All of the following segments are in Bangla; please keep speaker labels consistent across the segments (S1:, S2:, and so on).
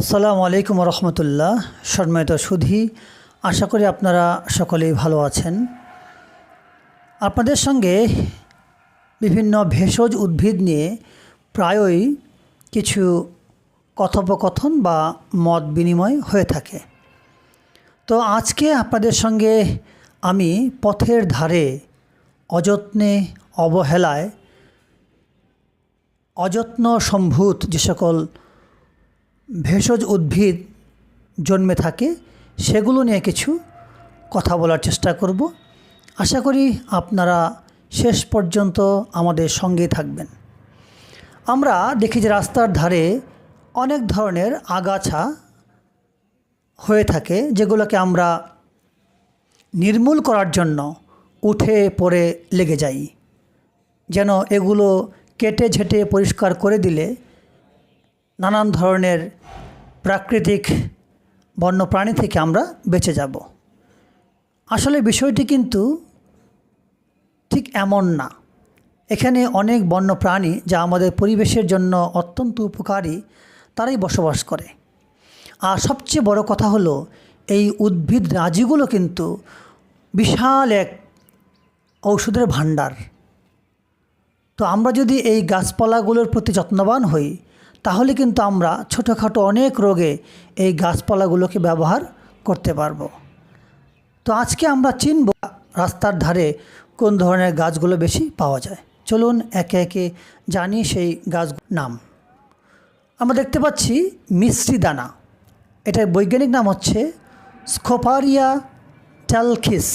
S1: আসসালামু আলাইকুম রহমতুল্লাহ। সম্মানিত সুধী, আশা করি আপনারা সকলেই ভালো আছেন। আপনাদের সঙ্গে বিভিন্ন ভেষজ উদ্ভিদ নিয়ে প্রায়ই কিছু কথোপকথন বা মত বিনিময় হয়ে থাকে। তো আজকে আপনাদের সঙ্গে আমি পথের ধারে অযত্নে অবহেলায় অযত্ন সম্ভূত যে সকল ভেষজ উদ্ভিদ জন্মে থাকে, সেগুলো নিয়ে কিছু কথা বলার চেষ্টা করব। আশা করি আপনারা শেষ পর্যন্ত আমাদের সঙ্গেই থাকবেন। আমরা দেখি যে রাস্তার ধারে অনেক ধরনের আগাছা হয়ে থাকে, যেগুলোকে আমরা নির্মূল করার জন্য উঠে পড়ে লেগে যাই। যেন এগুলো কেটে ঝেটে পরিষ্কার করে দিলে নানান ধরনের প্রাকৃতিক বন্যপ্রাণী থেকে আমরা বেঁচে যাব। আসলে বিষয়টি কিন্তু ঠিক এমন না। এখানে অনেক বন্যপ্রাণী যা আমাদের পরিবেশের জন্য অত্যন্ত উপকারী, তারাই বসবাস করে। আর সবচেয়ে বড় কথা হলো, এই উদ্ভিদ রাজিগুলো কিন্তু বিশাল এক ঔষধের ভাণ্ডার। তো আমরা যদি এই গাছপালাগুলোর প্রতি যত্নবান হই তাহলে কিন্তু আমরা ছোটোখাটো অনেক রোগে এই গাছপালাগুলোকে ব্যবহার করতে পারব। তো আজকে আমরা চিনব রাস্তার ধারে কোন ধরনের গাছগুলো বেশি পাওয়া যায়। চলুন একে একে জানি সেই গাছ নাম। আমরা দেখতে পাচ্ছি মিশ্রি দানা। এটার বৈজ্ঞানিক নাম হচ্ছে স্কোপারিয়া ট্যালখিস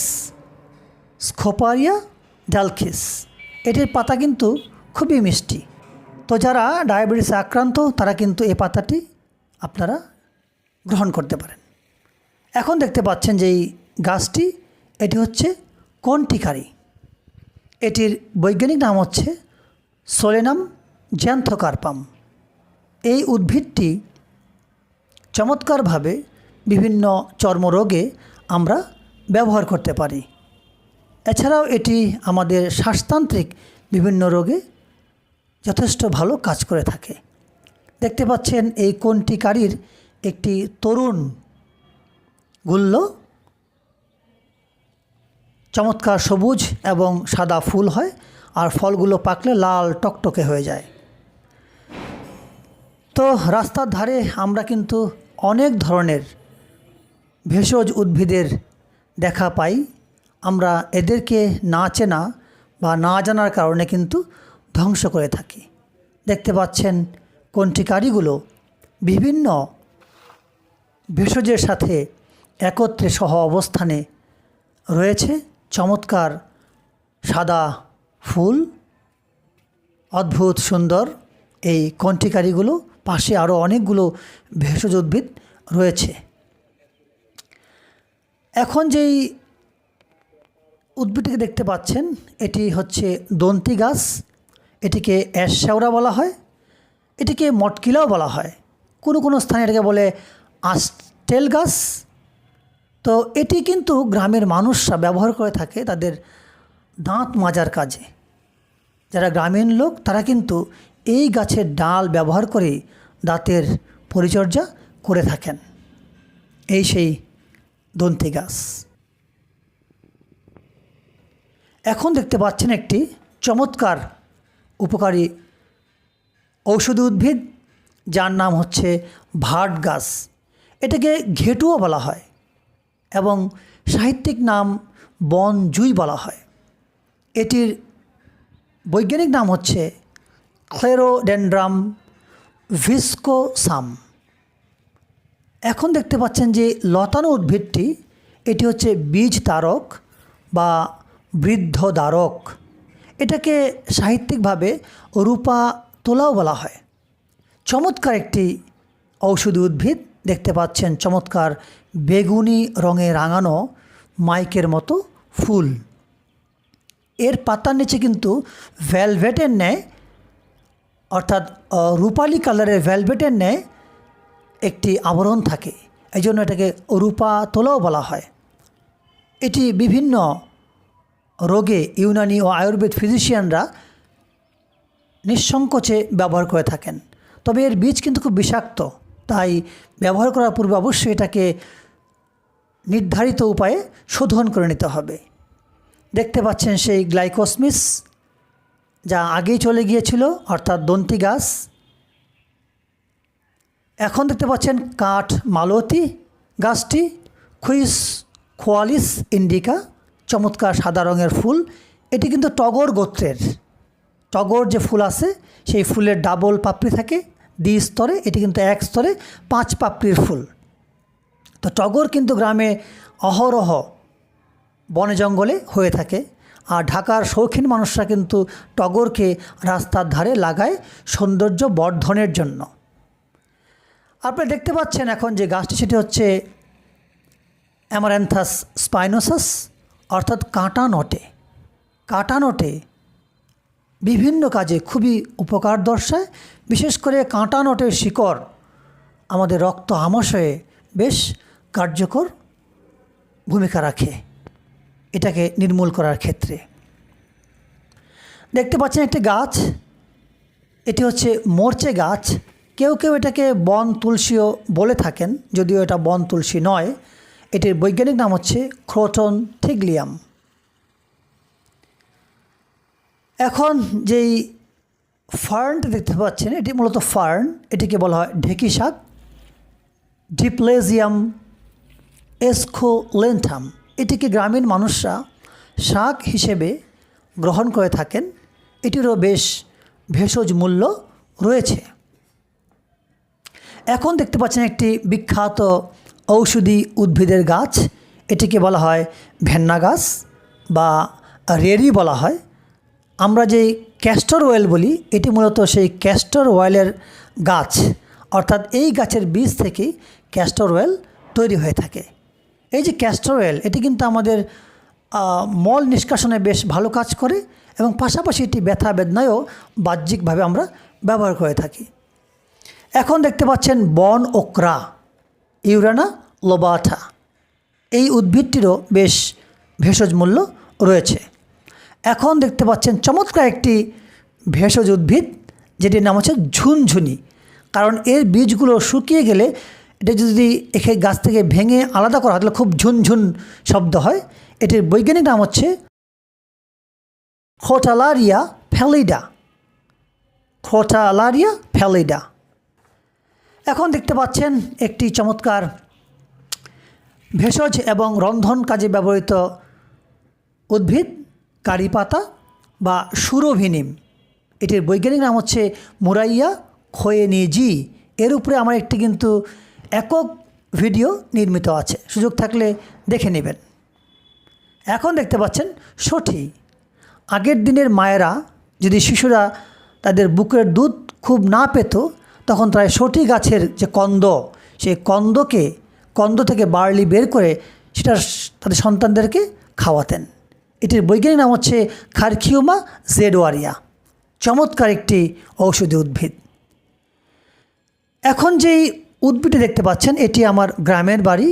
S1: স্কোপারিয়া ডালখিস। এটির পাতা কিন্তু খুবই মিষ্টি। তো যারা ডায়াবেটিসে আক্রান্ত, তারা কিন্তু এ পাতাটি আপনারা গ্রহণ করতে পারেন। এখন দেখতে পাচ্ছেন যে এই গাছটি, এটি হচ্ছে কন্টিকারি। এটির বৈজ্ঞানিক নাম হচ্ছে সোলেনাম জ্যান্থকার্পাম। এই উদ্ভিদটি চমৎকারভাবে বিভিন্ন চর্মরোগে আমরা ব্যবহার করতে পারি। এছাড়াও এটি আমাদের শ্বাসতান্ত্রিক বিভিন্ন রোগে যথেষ্ট ভালো কাজ করে থাকে। দেখতে পাচ্ছেন এই কোনটি কারির একটি তরুণ গুল্ল। চমৎকার সবুজ এবং সাদা ফুল হয় আর ফলগুলো পাকলে লাল টকটকে হয়ে যায়। তো রাস্তার ধারে আমরা কিন্তু অনেক ধরনের ভেষজ উদ্ভিদের দেখা পাই। আমরা এদেরকে না চেনা বা না জানার কারণে কিন্তু ধ্বংস করে থাকি। দেখতে পাচ্ছেন কণ্ঠিকারিগুলো বিভিন্ন ভেষজের সাথে একত্রে সহ অবস্থানে রয়েছে। চমৎকার সাদা ফুল, অদ্ভুত সুন্দর এই কণ্ঠিকারিগুলো পাশে আরও অনেকগুলো ভেষজ উদ্ভিদ রয়েছে। এখন যেই উদ্ভিদটিকে দেখতে পাচ্ছেন, এটি হচ্ছে দন্তি গাছ। এটিকে অ্যাশাওড়া বলা হয়, এটিকে মটকিলাও বলা হয়। কোনো কোনো স্থানে এটাকে বলে আস্টেল গাছ তো এটি কিন্তু গ্রামের মানুষরা ব্যবহার করে থাকে তাদের দাঁত মাজার কাজে। যারা গ্রামীণ লোক, তারা কিন্তু এই গাছের ডাল ব্যবহার করে দাঁতের পরিচর্যা করে থাকেন। এই সেই দন্তি গাছ। এখন দেখতে পাচ্ছেন একটি চমৎকার উপকারী ঔষধি উদ্ভিদ, যার নাম হচ্ছে ভাট গাছ। এটাকে ঘেটুও বলা হয় এবং সাহিত্যিক নাম বন জুই বলা হয়। এটির বৈজ্ঞানিক নাম হচ্ছে ক্লেরোডেন্ড্রাম ভিস্কোসাম। এখন দেখতে পাচ্ছেন যে লতানো উদ্ভিদটি, এটি হচ্ছে বীজ তারক বা বৃদ্ধ দ্বারক। এটাকে সাহিত্যিকভাবে রূপা তোলাও বলা হয়। চমৎকার একটি ঔষধি উদ্ভিদ দেখতে পাচ্ছেন, চমৎকার বেগুনি রঙে রাঙানো মাইকের মতো ফুল। এর পাতার নিচে কিন্তু ভ্যালভেটের ন্যায়, অর্থাৎ রূপালি কালারের ভ্যালভেটের ন্যায় একটি আবরণ থাকে। এই জন্য এটাকে রূপা তোলাও বলা হয়। এটি বিভিন্ন রোগে ইউনানি ও আয়ুর্বেদ ফিজিশিয়ানরা নিঃসংকোচে ব্যবহার করে থাকেন। তবে এর বীজ কিন্তু খুব বিষাক্ত, তাই ব্যবহার করার পূর্বে অবশ্যই এটাকে নির্ধারিত উপায়ে শোধন করে নিতে হবে। দেখতে পাচ্ছেন সেই গ্লাইকোসমিস, যা আগেই চলে গিয়েছিল, অর্থাৎ দন্তি গাছ। এখন দেখতে পাচ্ছেন কাঠ মালতী গাছটি, খুইস খোয়ালিস ইন্ডিকা। চমৎকার সাদা রঙের ফুল। এটি কিন্তু টগর গোত্রের। টগর যে ফুল আছে, সেই ফুলের ডাবল পাপড়ি থাকে দ্বি স্তরে, এটি কিন্তু এক স্তরে পাঁচ পাপড়ির ফুল। তো টগর কিন্তু গ্রামে অহরহ বনে জঙ্গলে হয়ে থাকে, আর ঢাকার শৌখিন মানুষরা কিন্তু টগরকে রাস্তার ধারে লাগায় সৌন্দর্য বর্ধনের জন্য। আপনি দেখতে পাচ্ছেন এখন যে গাছটি, সেটি হচ্ছে অ্যামারেন্থাস স্পাইনোসাস অর্থাৎ কাঁটা নটে কাঁটা নটে বিভিন্ন কাজে খুবই উপকার দর্শায়। বিশেষ করে কাঁটা নটের শিকড় আমাদের রক্ত আমাশয়ে বেশ কার্যকর ভূমিকা রাখে, এটাকে নির্মূল করার ক্ষেত্রে। দেখতে পাচ্ছেন একটি গাছ, এটি হচ্ছে মরচে গাছ। কেউ কেউ এটাকে বন তুলসীও বলে থাকেন, যদিও এটা বন তুলসী নয়। এটির বৈজ্ঞানিক নাম হচ্ছে ক্রোটন থিগলিয়াম। এখন যেই ফার্নটা দেখতে পাচ্ছেন, এটি মূলত ফার্ন, এটিকে বলা হয় ঢেকি শাক। ডিপ্লেজিয়াম এসকোলেন্থাম, এটিকে গ্রামীণ মানুষরা শাক হিসেবে গ্রহণ করে থাকেন। এটিরও বেশ ভেষজ মূল্য রয়েছে। এখন দেখতে পাচ্ছেন একটি বিখ্যাত ঔষধি উদ্ভিদের গাছ, এটিকে বলা হয় ভেন্না গাছ বা রেরি বলা হয়। আমরা যে ক্যাস্টর অয়েল বলি, এটি মূলত সেই ক্যাস্টর অয়েলের গাছ, অর্থাৎ এই গাছের বীজ থেকেই ক্যাস্টর অয়েল তৈরি হয়ে থাকে। এই যে ক্যাস্টর অয়েল এটি কিন্তু আমাদের মল নিষ্কাশনে বেশ ভালো কাজ করে এবং পাশাপাশি এটি ব্যথা, বেদনায়ও বাহ্যিকভাবে আমরা ব্যবহার করে থাকি। এখন দেখতে পাচ্ছেন বন ওকরা ইউরানা লোবাথা এই উদ্ভিদটিরও বেশ ভেষজ মূল্য রয়েছে। এখন দেখতে পাচ্ছেন চমৎকার একটি ভেষজ উদ্ভিদ, যেটির নাম হচ্ছে ঝুনঝুনি। কারণ এর বীজগুলো শুকিয়ে গেলে এটা যদি একে গাছ থেকে ভেঙে আলাদা করা হয়, তাহলে খুব ঝুনঝুন শব্দ হয়। এটির বৈজ্ঞানিক নাম হচ্ছে খোটালারিয়া ফ্যালিডা। খোটালারিয়া ফ্যালিডা। এখন দেখতে পাচ্ছেন একটি চমৎকার ভেষজ এবং রন্ধন কাজে ব্যবহৃত উদ্ভিদ, কারি পাতা বা সুরভিনিম। এটির বৈজ্ঞানিক নাম হচ্ছে মুরাইয়া খোয়েনিজি। এর উপরে আমার একটি কিন্তু একক ভিডিও নির্মিত আছে। সুযোগ থাকলে দেখে নেবেন। এখন দেখতে পাচ্ছেন সঠি। আগের দিনের মায়েরা, যদি শিশুরা তাদের বুকের দুধ খুব না পেত তখন তারা সঠি গাছের যে কন্দ, সেই কন্দকে, কন্দ থেকে বার্লি বের করে সেটা তাদের সন্তানদেরকে খাওয়াতেন। এটির বৈজ্ঞানিক নাম হচ্ছে খারকিউমা জেডওয়ারিয়া, চমৎকার একটি ঔষধি উদ্ভিদ। এখন যেই উদ্ভিদটি দেখতে পাচ্ছেন, এটি আমার গ্রামের বাড়ি,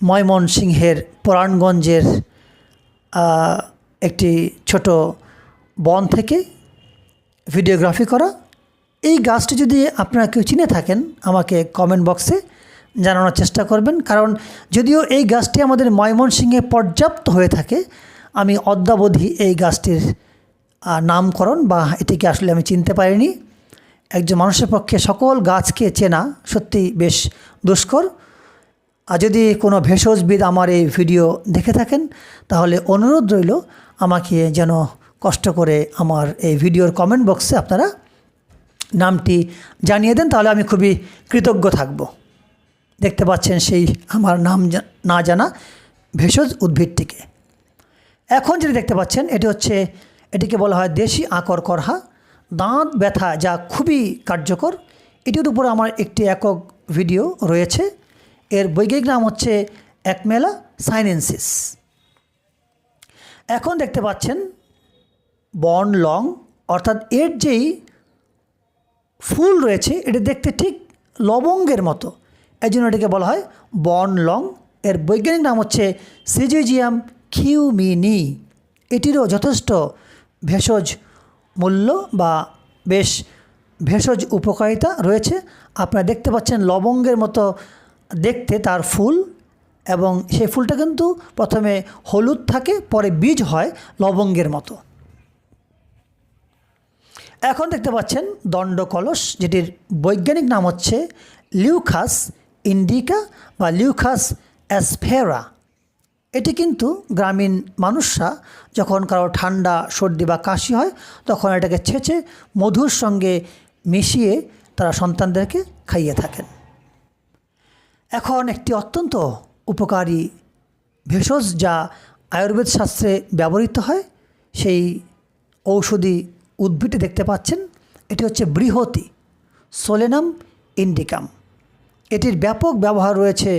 S1: ময়মনসিংহের পরাণগঞ্জের একটি ছোট বন থেকে ভিডিওগ্রাফি করা। এই গাছটি যদি আপনারা কেউ চিনে থাকেন, আমাকে কমেন্ট বক্সে জানানোর চেষ্টা করবেন। কারণ যদিও এই গাছটি আমাদের ময়মনসিংহে পর্যাপ্ত হয়ে থাকে, আমি অদ্যাবধি এই গাছটির নামকরণ বা এটিকে আসলে আমি চিনতে পারিনি। একজন মানুষের পক্ষে সকল গাছকে চেনা সত্যি বেশ দুষ্কর। আর যদি কোনো ভেষজবিদ আমার এই ভিডিও দেখে থাকেন, তাহলে অনুরোধ রইল আমাকে যেন কষ্ট করে আমার এই ভিডিওর কমেন্ট বক্সে আপনারা নামটি জানিয়ে দেন, তাহলে আমি খুবই কৃতজ্ঞ থাকব। দেখতে পাচ্ছেন সেই আমার নাম না জানা ভেষজ উদ্ভিদটিকে। এখন যেটি দেখতে পাচ্ছেন, এটি হচ্ছে, এটিকে বলা হয় দেশি আকর করহা। দাঁত ব্যথা যা খুবই কার্যকর। এটির উপর আমার একটি একক ভিডিও রয়েছে। এর বৈজ্ঞানিক নাম হচ্ছে একমেলা সাইনেন্সিস। এখন দেখতে পাচ্ছেন, বন লং, অর্থাৎ এর যেই ফুল রয়েছে, এটা দেখতে ঠিক লবঙ্গের মতো। এই জন্য এটাকে বলা হয় বন লং এর বৈজ্ঞানিক নাম হচ্ছে সিজিজিয়াম কিউমিনি এটিরও যথেষ্ট ভেষজ মূল্য বা বেশ ভেষজ উপকারিতা রয়েছে। আপনারা দেখতে পাচ্ছেন লবঙ্গের মতো দেখতে তার ফুল এবং সেই ফুলটা কিন্তু প্রথমে হলুদ থাকে, পরে বীজ হয় লবঙ্গের মতো। এখন দেখতে পাচ্ছেন দণ্ড কলস যেটির বৈজ্ঞানিক নাম হচ্ছে লিউখাস ইন্ডিকা বা লিউখাস অ্যাসফেরা। এটি কিন্তু গ্রামীণ মানুষরা যখন কারও ঠান্ডা, সর্দি বা কাশি হয়, তখন এটাকে ছেঁচে মধুর সঙ্গে মিশিয়ে তারা সন্তানদেরকে খাইয়ে থাকেন। এখন একটি অত্যন্ত উপকারী ভেষজ যা আয়ুর্বেদ শাস্ত্রে ব্যবহৃত হয়, সেই ঔষধি উদ্ভিদটি দেখতে পাচ্ছেন, এটি হচ্ছে বৃহতি সোলেনাম ইন্ডিকাম। এটির ব্যাপক ব্যবহার রয়েছে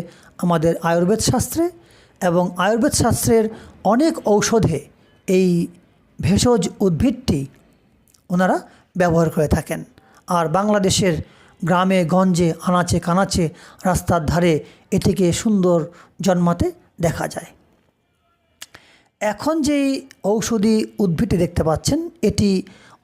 S1: আমাদের আয়ুর্বেদ শাস্ত্রে এবং আয়ুর্বেদ শাস্ত্রের অনেক ঔষধে এই ভেষজ উদ্ভিদটি ওনারা ব্যবহার করে থাকেন। আর বাংলাদেশের গ্রামে, গঞ্জে, আনাচে, কানাচে রাস্তার ধারে এটিকে সুন্দর জন্মাতে দেখা যায়। এখন যেই ঔষধি উদ্ভিদটি দেখতে পাচ্ছেন, এটি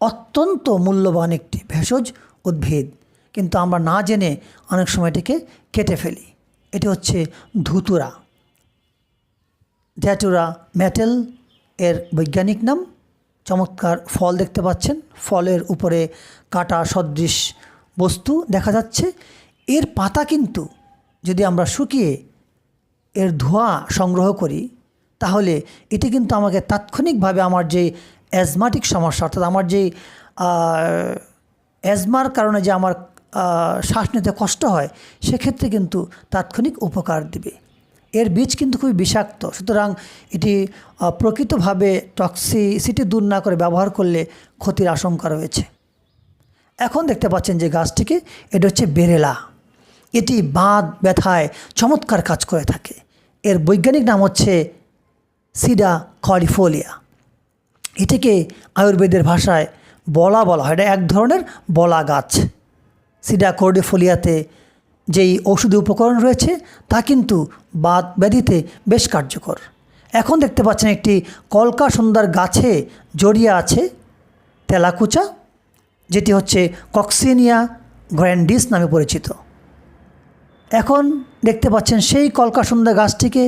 S1: অত্যন্ত মূল্যবান একটি ভেষজ উদ্ভিদ। কিন্তু আমরা না জেনে অনেক সময় এটিকে কেটে ফেলি। এটি হচ্ছে ধুতুরা। ড্যাটুরা মেটেল এর বৈজ্ঞানিক নাম। চমৎকার ফল দেখতে পাচ্ছেন। ফলের উপরে কাটা সদৃশ বস্তু দেখা যাচ্ছে। এর পাতা কিন্তু যদি আমরা শুকিয়ে এর ধোঁয়া সংগ্রহ করি, তাহলে এটি কিন্তু আমাকে তাৎক্ষণিকভাবে আমার যে অ্যাজমাটিক সমস্যা, অর্থাৎ আমার যে অ্যাজমার কারণে যে আমার শ্বাস নিতে কষ্ট হয়, সেক্ষেত্রে কিন্তু তাৎক্ষণিক উপকার দিবে। এর বীজ কিন্তু খুবই বিষাক্ত, সুতরাং এটি প্রকৃতভাবে টক্সিসিটি দূর না করে ব্যবহার করলে ক্ষতির আশঙ্কা রয়েছে। এখন দেখতে পাচ্ছেন যে গাছটিকে, এটা হচ্ছে বেরেলা। এটি বাঁধ ব্যথায় চমৎকার কাজ করে থাকে। এর বৈজ্ঞানিক নাম হচ্ছে সিডা কলিফোলিয়া এটিকে আয়ুর্বেদের ভাষায় বলা বলা হয়। এটা এক ধরনের বলা গাছ। সিডা কোর্ডিফোলিয়াতে যেই ওষুধি উপকরণ রয়েছে, তা কিন্তু বাত ব্যাধিতে বেশ কার্যকর। এখন দেখতে পাচ্ছেন একটি কলকা সুন্দর গাছে জড়িয়ে আছে তেলাকুচা, যেটি হচ্ছে কক্সিনিয়া গ্র্যান্ডিস নামে পরিচিত। এখন দেখতে পাচ্ছেন সেই কলকাসুন্দা গাছটিকে,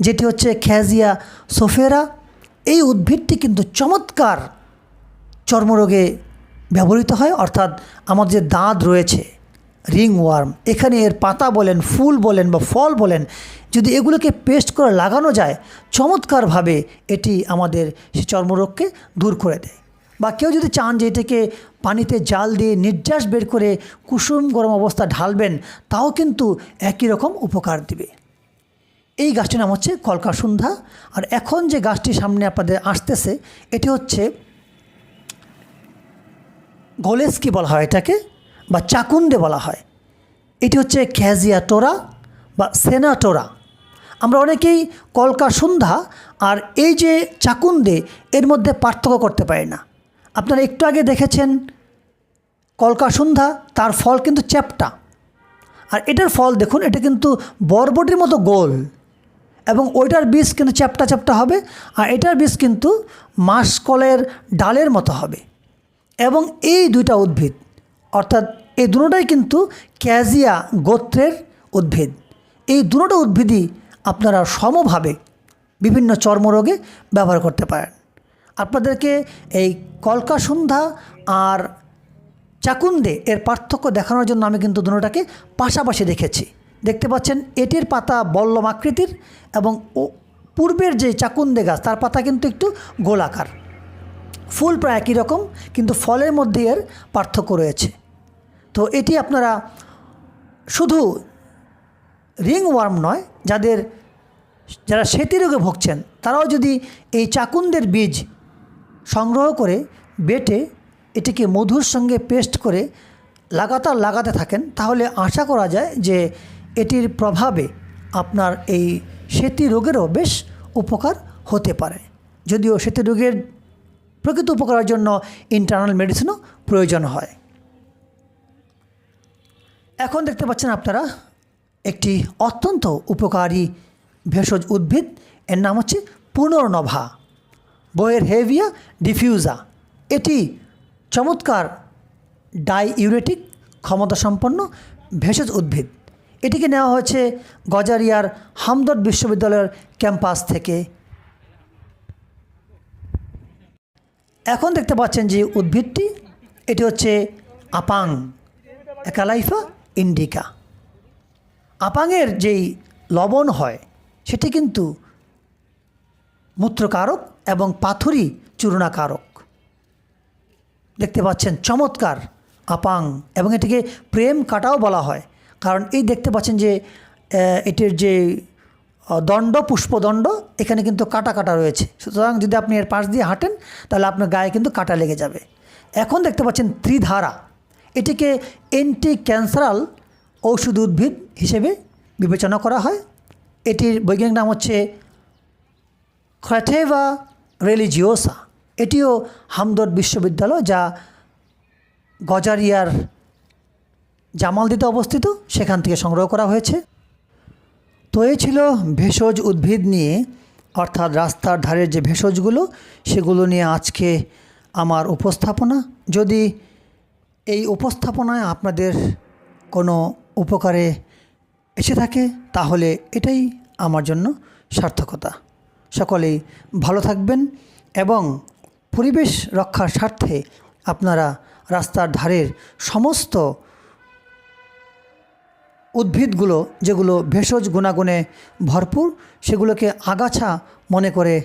S1: যেটি হচ্ছে খ্যাজিয়া সোফেরা এই উদ্ভিদটি কিন্তু চমৎকার চর্মরোগে ব্যবহৃত হয়, অর্থাৎ আমাদের যে দাঁত রয়েছে, রিং ওয়ার্ম, এখানে এর পাতা বলেন, ফুল বলেন বা ফল বলেন, যদি এগুলোকে পেস্ট করে লাগানো যায়, চমৎকারভাবে এটি আমাদের সে চর্মরোগকে দূর করে দেয়। বা কেউ যদি চান যে এটাকে পানিতে জাল দিয়ে নির্যাস বের করে কুসুম গরম অবস্থা ঢালবেন, তাও কিন্তু একই রকম উপকার দিবে। এই গাছটির নাম হচ্ছে কলকাসুন্ধা। আর এখন যে গাছটি সামনে আপনাদের আসতেছে, এটি হচ্ছে গোলেস্কি বলা হয় এটাকে, বা চাকুন্দে বলা হয়। এটি হচ্ছে খ্যাজিয়া টোরা বা সেনাটোরা। আমরা অনেকেই কলকা সন্ধ্যা আর এই যে চাকুন্দে এর মধ্যে পার্থক্য করতে পারি না। আপনারা একটু আগে দেখেছেন কলকা সন্ধ্যা তার ফল কিন্তু চ্যাপটা। আর এটার ফল দেখুন, এটা কিন্তু বরবটির মতো গোল। এবং ওইটার বীজ কিন্তু চ্যাপটা চ্যাপটা হবে আর এটার বীজ কিন্তু মাসকলের ডালের মতো হবে। এবং এই দুইটা উদ্ভিদ, অর্থাৎ এই দুটোটাই কিন্তু ক্যাজিয়া গোত্রের উদ্ভিদ। এই দুটো উদ্ভিদই আপনারা সমভাবে বিভিন্ন চর্মরোগে ব্যবহার করতে পারেন। আপনাদেরকে এই কলকা সন্ধ্যা আর চাকুন্দে এর পার্থক্য দেখানোর জন্য আমি কিন্তু দুটোটাকে পাশাপাশি রেখেছি দেখতে পাচ্ছেন, এটির পাতা বল্লম আকৃতির এবং পূর্বের যে চাকুন্দে গাছ, তার পাতা কিন্তু একটু গোলাকার। ফুল প্রায় একই রকম, কিন্তু ফলের মধ্যে এর পার্থক্য রয়েছে। তো এটি আপনারা শুধু রিং ওয়ার্ম নয়, যাদের যারা সেতি রোগে ভুগছেন, তারাও যদি এই চাকুন্দের বীজ সংগ্রহ করে বেটে এটিকে মধুর সঙ্গে পেস্ট করে লাগাতার লাগাতে থাকেন, তাহলে আশা করা যায় যে এটির প্রভাবে আপনার এই সেতি রোগেরও বেশ উপকার হতে পারে। যদিও সেতি রোগের প্রকৃত উপকারের জন্য ইন্টারনাল মেডিসিনও প্রয়োজন হয়। এখন দেখতে পাচ্ছেন আপনারা একটি অত্যন্ত উপকারী ভেষজ উদ্ভিদ। এর নাম হচ্ছে পুনর্নভা, বইয়ের হেভিয়া ডিফিউজা। এটি চমৎকার ডাইইউরেটিক ক্ষমতাসম্পন্ন ভেষজ উদ্ভিদ। এটিকে নেওয়া হয়েছে গজারিয়ার হামদর্দ বিশ্ববিদ্যালয়ের ক্যাম্পাস থেকে। এখন দেখতে পাচ্ছেন যে উদ্ভিদটি, এটি হচ্ছে আপাং, একালাইফা ইন্ডিকা। আপাংয়ের যেই লবণ হয়, সেটি কিন্তু মূত্রকারক এবং পাথুরি চূর্ণাকারক। দেখতে পাচ্ছেন চমৎকার আপাং, এবং এটিকে প্রেম কাটাও বলা হয়। কারণ এই দেখতে পাচ্ছেন যে এটির যে দণ্ড, পুষ্পদণ্ড, এখানে কিন্তু কাটা কাটা রয়েছে। সুতরাং যদি আপনি এর পাশ দিয়ে হাঁটেন, তাহলে আপনার গায়ে কিন্তু কাটা লেগে যাবে। এখন দেখতে পাচ্ছেন ত্রিধারা। এটিকে অ্যান্টি ক্যান্সারাল ঔষধ উদ্ভিদ হিসেবে বিবেচনা করা হয়। এটির বৈজ্ঞানিক নাম হচ্ছে খ্রাটেভা রেলিজিওসা এটিও হামদর্দ বিশ্ববিদ্যালয়, যা গজারিয়ার জামালদিতে অবস্থিত, সেখান থেকে সংগ্রহ করা হয়েছে। তো এই ছিল ভেষজ উদ্ভিদ নিয়ে, অর্থাৎ রাস্তার ধারের যে ভেষজগুলো, সেগুলো নিয়ে আজকে আমার উপস্থাপনা। যদি এই উপস্থাপনায় আপনাদের কোনো উপকারে এসে থাকে, তাহলে এটাই আমার জন্য সার্থকতা। সকলেই ভালো থাকবেন এবং পরিবেশ রক্ষার স্বার্থে আপনারা রাস্তার ধারের সমস্ত উদ্ভিদগুলো যেগুলো ভেষজ গুণাগুণে ভরপুর, সেগুলোকে আগাছা মনে করে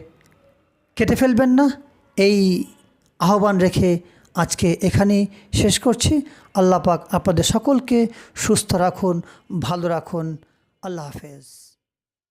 S1: কেটে ফেলবেন না। এই আহ্বান রেখে আজকে এখানেই শেষ করছি। আল্লাহ পাক আপনাদের সকলকে সুস্থ রাখুন, ভালো রাখুন। আল্লাহ হাফেজ।